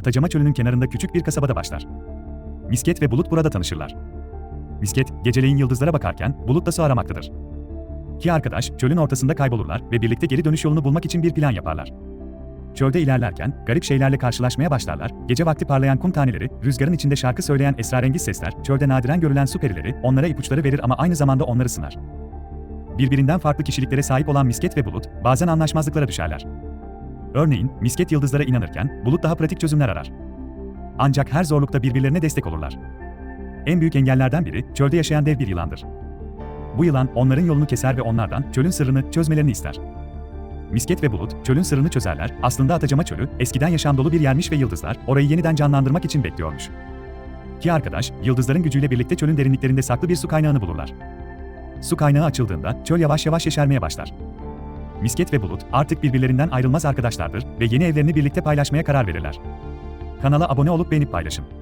Atacama Çölü'nün kenarında küçük bir kasabada başlar. Misket ve Bulut burada tanışırlar. Misket, geceleyin yıldızlara bakarken Bulut da su aramaktadır. İki arkadaş çölün ortasında kaybolurlar ve birlikte geri dönüş yolunu bulmak için bir plan yaparlar. Çölde ilerlerken garip şeylerle karşılaşmaya başlarlar. Gece vakti parlayan kum taneleri, rüzgarın içinde şarkı söyleyen esrarengiz sesler, çölde nadiren görülen su perileri onlara ipuçları verir ama aynı zamanda onları sınar. Birbirinden farklı kişiliklere sahip olan Misket ve Bulut bazen anlaşmazlıklara düşerler. Örneğin, Misket yıldızlara inanırken Bulut daha pratik çözümler arar. Ancak her zorlukta birbirlerine destek olurlar. En büyük engellerden biri çölde yaşayan dev bir yılandır. Bu yılan onların yolunu keser ve onlardan çölün sırrını çözmelerini ister. Misket ve Bulut çölün sırrını çözerler. Aslında Atacama Çölü eskiden yaşam dolu bir yermiş ve yıldızlar orayı yeniden canlandırmak için bekliyormuş. İki arkadaş yıldızların gücüyle birlikte çölün derinliklerinde saklı bir su kaynağını bulurlar. Su kaynağı açıldığında çöl yavaş yavaş yeşermeye başlar. Misket ve Bulut artık birbirlerinden ayrılmaz arkadaşlardır ve yeni evlerini birlikte paylaşmaya karar verirler. Kanala abone olup beğenip paylaşın.